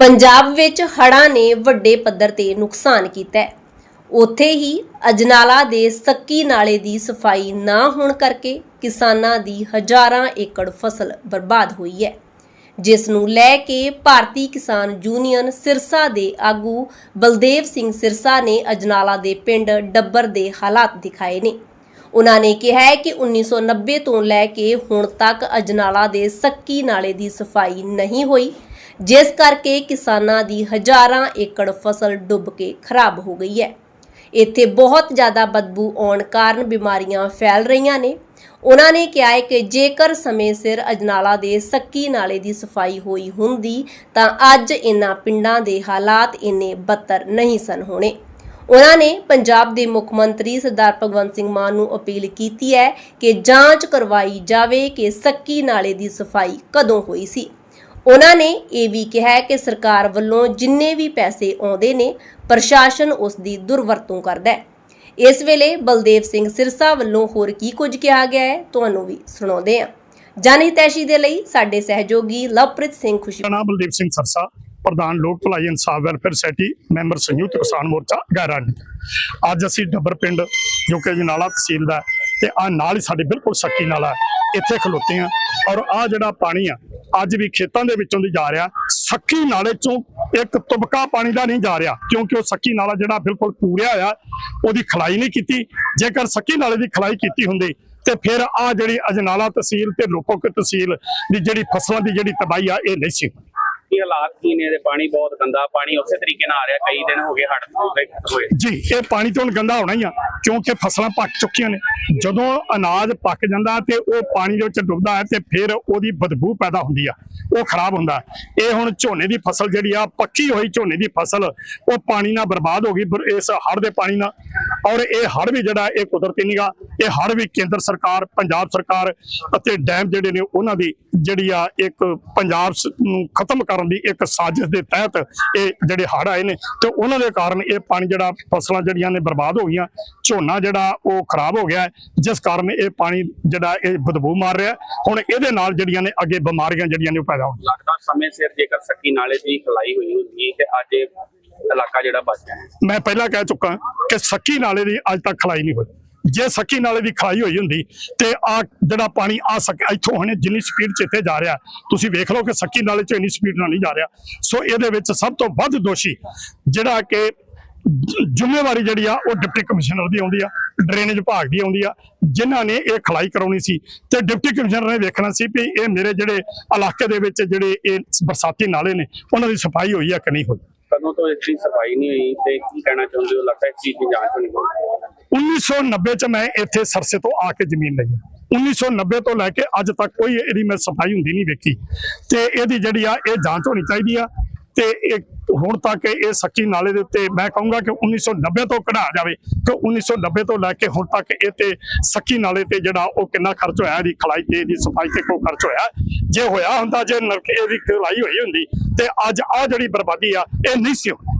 ਪੰਜਾਬ ਵਿੱਚ ਹੜ੍ਹਾਂ ਨੇ ਵੱਡੇ ਪੱਧਰ ਤੇ ਨੁਕਸਾਨ ਕੀਤਾ ਹੈ। ਉੱਥੇ ਹੀ ਅਜਨਾਲਾ ਦੇ ਸੱਕੀ ਨਾਲੇ ਦੀ ਸਫ਼ਾਈ ਨਾ ਹੋਣ ਕਰਕੇ ਕਿਸਾਨਾਂ ਦੀ ਹਜ਼ਾਰਾਂ ਏਕੜ ਫਸਲ ਬਰਬਾਦ ਹੋਈ ਹੈ, ਜਿਸ ਨੂੰ ਲੈ ਕੇ ਭਾਰਤੀ ਕਿਸਾਨ ਯੂਨੀਅਨ ਸਿਰਸਾ ਦੇ ਆਗੂ ਬਲਦੇਵ ਸਿੰਘ ਸਿਰਸਾ ਨੇ ਅਜਨਾਲਾ ਦੇ ਪਿੰਡ ਡੱਬਰ ਦੇ ਹਾਲਾਤ ਦਿਖਾਏ ਨੇ। ਉਹਨਾਂ ਨੇ ਕਿਹਾ ਹੈ ਕਿ 1990 ਤੋਂ ਲੈ ਕੇ ਹੁਣ ਤੱਕ ਅਜਨਾਲਾ ਦੇ ਸੱਕੀ ਨਾਲੇ ਦੀ ਸਫ਼ਾਈ ਨਹੀਂ ਹੋਈ ਜਿਸ ਕਰਕੇ ਕਿਸਾਨਾਂ ਦੀ ਹਜ਼ਾਰਾਂ ਏਕੜ ਫਸਲ ਡੁੱਬ ਕੇ ਖਰਾਬ ਹੋ ਗਈ ਹੈ। ਇੱਥੇ ਬਹੁਤ ਜ਼ਿਆਦਾ ਬਦਬੂ ਆਉਣ ਕਾਰਨ ਬਿਮਾਰੀਆਂ ਫੈਲ ਰਹੀਆਂ ਨੇ। ਉਹਨਾਂ ਨੇ ਕਿਹਾ ਹੈ ਕਿ ਜੇਕਰ ਸਮੇਂ ਸਿਰ ਅਜਨਾਲਾ ਦੇ ਸੱਕੀ ਨਾਲੇ ਦੀ ਸਫ਼ਾਈ ਹੋਈ ਹੁੰਦੀ, ਤਾਂ ਅੱਜ ਇਨ੍ਹਾਂ ਪਿੰਡਾਂ ਦੇ ਹਾਲਾਤ ਇੰਨੇ ਬੱਤਰ ਨਹੀਂ ਸਨ ਹੋਣੇ। ਉਹਨਾਂ ਨੇ ਪੰਜਾਬ ਦੇ ਮੁੱਖ ਮੰਤਰੀ ਸਰਦਾਰ ਭਗਵੰਤ ਸਿੰਘ ਮਾਨ ਨੂੰ ਅਪੀਲ ਕੀਤੀ ਹੈ ਕਿ ਜਾਂਚ ਕਰਵਾਈ ਜਾਵੇ ਕਿ ਸੱਕੀ ਨਾਲੇ ਦੀ ਸਫ਼ਾਈ ਕਦੋਂ ਹੋਈ ਸੀ। ਉਹਨਾਂ ਨੇ ਇਹ ਵੀ ਕਿਹਾ ਹੈ ਕਿ ਸਰਕਾਰ ਵੱਲੋਂ ਜਿੰਨੇ ਵੀ ਪੈਸੇ ਆਉਂਦੇ ਨੇ, ਪ੍ਰਸ਼ਾਸਨ ਉਸ ਦੀ ਦੁਰਵਰਤੋਂ ਕਰਦਾ ਹੈ। ਇਸ ਵੇਲੇ ਬਲਦੇਵ ਸਿੰਘ ਸਿਰਸਾ ਵੱਲੋਂ ਹੋਰ ਕੀ ਕੁਝ ਕਿਹਾ ਗਿਆ ਹੈ, ਤੁਹਾਨੂੰ ਵੀ ਸੁਣਾਉਂਦੇ ਹਾਂ। ਜਨਹਿਤੈਸ਼ੀ ਦੇ ਲਈ ਸਾਡੇ ਸਹਿਯੋਗੀ ਲਵਪ੍ਰੀਤ ਸਿੰਘ ਖੁਸ਼ੀ ਨਾਮ ਬਲਦੀਪ ਸਿੰਘ ਸਰਸਾ, ਪ੍ਰਧਾਨ ਲੋਕ ਭਲਾਈ ਇਨਸਾਫ ਵੈਲਫੇਅਰ ਸੋਸਾਇਟੀ, ਮੈਂਬਰ ਸੰਯੁਕਤ ਕਿਸਾਨ ਮੋਰਚਾ ਗੈਰਾਨੀ ਅੱਜ ਅਸੀਂ ਡੱਬਰ ਪਿੰਡ, ਜੋ ਕਿ ਜਨਾਲਾ ਤਹਿਸੀਲ ਦਾ ਤੇ ਆ ਨਾਲ ਹੀ ਸਾਡੇ ਬਿਲਕੁਲ ਸੱਕੀ ਨਾਲਾ ਇੱਥੇ ਖਲੋਤੇ ਆ ਔਰ ਆ ਜਿਹੜਾ ਪਾਣੀ ਆ ਅੱਜ ਵੀ ਖੇਤਾਂ ਦੇ ਵਿੱਚੋਂ ਦੀ ਜਾ ਰਿਹਾ। ਸੱਕੀ ਨਾਲੇ ਚੋਂ ਇੱਕ ਤੁਬਕਾ ਪਾਣੀ ਦਾ ਨਹੀਂ ਜਾ ਰਿਹਾ ਕਿਉਂਕਿ ਉਹ ਸੱਕੀ ਨਾਲਾ ਜਿਹੜਾ ਬਿਲਕੁਲ ਪੂਰਿਆ ਹੋਇਆ ਉਹਦੀ ਖਲਾਈ ਨਹੀਂ ਕੀਤੀ। ਜੇਕਰ ਸੱਕੀ ਨਾਲੇ ਦੀ ਖਲਾਈ ਕੀਤੀ ਹੁੰਦੀ ਤੇ ਫਿਰ ਆ ਜਿਹੜੀ ਅਜਨਾਲਾ ਤਹਿਸੀਲ ਤੇ ਲੋਪੋਕ ਤਹਿਸੀਲ ਦੀ ਜਿਹੜੀ ਫਸਲਾਂ ਦੀ ਜਿਹੜੀ ਤਬਾਹੀ ਆ ਇਹ ਨਹੀਂ ਸੀ। ਕੀ ਹਾਲਾਤ ਕੀ ਨੇ ਇਹਦੇ? ਪਾਣੀ ਬਹੁਤ ਗੰਦਾ ਪਾਣੀ ਉਸੇ ਤਰੀਕੇ ਨਾਲ ਆ ਰਿਹਾ ਕਈ ਦਿਨ ਹੋ ਗਏ ਹੜ੍ਹ ਹੋਏ। ਜੀ ਇਹ ਪਾਣੀ ਤੋਂ ਗੰਦਾ ਹੋਣਾ ਹੀ ਆ। ਕਿਉਂਕਿ ਫਸਲਾਂ ਪੱਕ ਚੁੱਕੀਆਂ ਨੇ। ਜਦੋਂ ਅਨਾਜ ਪੱਕ ਜਾਂਦਾ ਤੇ ਉਹ ਪਾਣੀ ਦੇ ਵਿੱਚ ਡੁੱਬਦਾ ਹੈ ਤੇ ਫਿਰ ਉਹਦੀ ਬਦਬੂ ਪੈਦਾ ਹੁੰਦੀ ਆ। ਉਹ ਖਰਾਬ ਹੁੰਦਾ ਇਹ ਹੁਣ ਝੋਨੇ ਦੀ ਫਸਲ ਜਿਹੜੀ ਆ, ਪੱਕੀ ਹੋਈ ਝੋਨੇ ਦੀ ਫਸਲ, ਉਹ ਪਾਣੀ ਨਾਲ ਬਰਬਾਦ ਹੋ ਗਈ ਇਸ ਹੜ੍ਹ ਦੇ ਪਾਣੀ ਨਾਲ। ਔਰ ਇਹ ਹੜ੍ਹ ਵੀ ਜਿਹੜਾ, ਇਹ ਕੁਦਰਤੀ ਨਹੀਂਗਾ ਇਹ ਹੜ੍ਹ ਵੀ ਕੇਂਦਰ ਸਰਕਾਰ, ਪੰਜਾਬ ਸਰਕਾਰ ਅਤੇ ਡੈਮ ਜਿਹੜੇ ਨੇ, ਉਹਨਾਂ ਦੀ ਜਿਹੜੀ ਆ, ਇੱਕ ਪੰਜਾਬ ਨੂੰ ਖਤਮ ਕਰਨ ਦੀ ਇੱਕ ਸਾਜ਼ਿਸ਼ ਦੇ ਤਹਿਤ ਇਹ ਜਿਹੜੇ ਹੜ੍ਹ ਆਏ ਨੇ, ਤੇ ਉਹਨਾਂ ਦੇ ਕਾਰਨ ਇਹ ਪਾਣੀ ਜਿਹੜਾ, ਫਸਲਾਂ ਜਿਹੜੀਆਂ ਨੇ ਬਰਬਾਦ ਹੋ ਗਈਆਂ। ਝੋਨਾ ਜਿਹੜਾ ਉਹ ਖਰਾਬ ਹੋ ਗਿਆ ਜਿਸ ਕਾਰਨ ਇਹ ਪਾਣੀ ਜਿਹੜਾ ਇਹ ਬਦਬੂ ਮਾਰ ਰਿਹਾ। ਹੁਣ ਇਹਦੇ ਨਾਲ ਜਿਹੜੀਆਂ ਨੇ ਅੱਗੇ ਬਿਮਾਰੀਆਂ ਜਿਹੜੀਆਂ ਨੇ ਉਹ ਪੈਦਾ ਹੋਣਗੀਆਂ ਲੱਗਦਾ ਸਮੇਂ ਸਿਰ ਜੇਕਰ ਸੱਕੀ ਨਾਲੇ ਦੀ ਖਲਾਈ ਹੋਈ ਹੁੰਦੀ ਤੇ ਅੱਜ ਇਹ ਇਲਾਕਾ ਜਿਹੜਾ ਬਚ ਗਿਆ ਮੈਂ ਪਹਿਲਾਂ ਕਹਿ ਚੁੱਕਾ ਕਿ ਸੱਕੀ ਨਾਲੇ ਦੀ ਅੱਜ ਤੱਕ ਖਲਾਈ ਨਹੀਂ ਹੋਈ। ਜੇ ਸੱਕੀ ਨਾਲੇ ਦੀ ਖਲਾਈ ਹੋਈ ਹੁੰਦੀ ਤੇ ਆ ਜਿਹੜਾ ਪਾਣੀ ਆ ਸਕ ਇੱਥੋਂ ਹੁਣੇ ਜਿੰਨੀ ਸਪੀਡ 'ਚ ਇੱਥੇ ਜਾ ਰਿਹਾ ਤੁਸੀਂ ਵੇਖ ਲਓ ਕਿ ਸੱਕੀ ਨਾਲੇ 'ਚ ਇੰਨੀ ਸਪੀਡ ਨਾਲ ਨਹੀਂ ਜਾ ਰਿਹਾ। ਸੋ ਇਹਦੇ ਵਿੱਚ ਸਭ ਤੋਂ ਵੱਧ ਦੋਸ਼ੀ ਜਿਹੜਾ ਕਿ ਜ਼ਿੰਮੇਵਾਰੀ ਜਿਹੜੀ ਆ ਉਹ ਡਿਪਟੀ ਕਮਿਸ਼ਨਰ ਦੀ ਆਉਂਦੀ ਆ ਡਰੇਨੇਜ ਵਿਭਾਗ ਦੀ ਆਉਂਦੀ ਆ। ਜਿਨ੍ਹਾਂ ਨੇ ਇਹ ਖਲਾਈ ਕਰਾਉਣੀ ਸੀ ਤੇ ਡਿਪਟੀ ਕਮਿਸ਼ਨਰ ਨੇ ਵੇਖਣਾ ਸੀ ਵੀ ਇਹ ਮੇਰੇ ਜਿਹੜੇ ਇਲਾਕੇ ਦੇ ਵਿੱਚ ਜਿਹੜੇ ਇਹ ਬਰਸਾਤੀ ਨਾਲੇ ਨੇ ਉਹਨਾਂ ਦੀ ਸਫ਼ਾਈ ਹੋਈ ਆ ਕਿ ਨਹੀਂ ਹੋਈ। ਕਦੋਂ ਤੋਂ ਇਸ ਦੀ ਸਫ਼ਾਈ ਨਹੀਂ ਹੋਈ ਤੇ ਕੀ ਕਹਿਣਾ ਚਾਹੁੰਦੇ ਹੋ? ਲੱਗਦਾ ਇਸ ਚੀਜ਼ ਦੀ ਜਾਂਚ ਹੋਣੀ ਚਾਹੀਦੀ 1990 ਚ ਮੈਂ ਇੱਥੇ ਸਰਸੇ ਤੋਂ ਆ ਕੇ ਜ਼ਮੀਨ ਲਈ ਹੈ। 1990 ਤੋਂ ਲੈ ਕੇ ਅੱਜ ਤੱਕ ਕੋਈ ਇਹਦੀ ਮੈਂ ਸਫ਼ਾਈ ਹੁੰਦੀ ਨਹੀਂ ਵੇਖੀ। ਤੇ ਇਹਦੀ ਜਿਹੜੀ ਆ ਇਹ ਜਾਂਚ ਹੋਣੀ ਚਾਹੀਦੀ ਆ ਤੇ ਇਹ ਹੁਣ ਤੱਕ ਇਹ ਸੱਕੀ ਨਾਲੇ ਦੇ ਉੱਤੇ ਮੈਂ ਕਹੂੰਗਾ ਕਿ 1990 ਤੋਂ ਕਢਾਇਆ ਜਾਵੇ ਕਿ 1990 ਤੋਂ ਲੈ ਕੇ ਹੁਣ ਤੱਕ ਇਹ ਤੇ ਸੱਕੀ ਨਾਲੇ ਤੇ ਜਿਹੜਾ ਉਹ ਕਿੰਨਾ ਖਰਚ ਹੋਇਆ, ਇਹਦੀ ਖਲਾਈ ਤੇ ਇਹਦੀ ਸਫ਼ਾਈ ਤੇ ਕੋਈ ਖਰਚ ਹੋਇਆ? ਜੇ ਹੋਇਆ ਹੁੰਦਾ, ਜੇ ਨਲਕੇ ਇਹਦੀ ਖਲਾਈ ਹੋਈ ਹੁੰਦੀ ਤੇ ਅੱਜ ਆ ਜਿਹੜੀ ਬਰਬਾਦੀ ਆ, ਇਹ ਨਹੀਂ ਸੀ ਹੋਣੀ।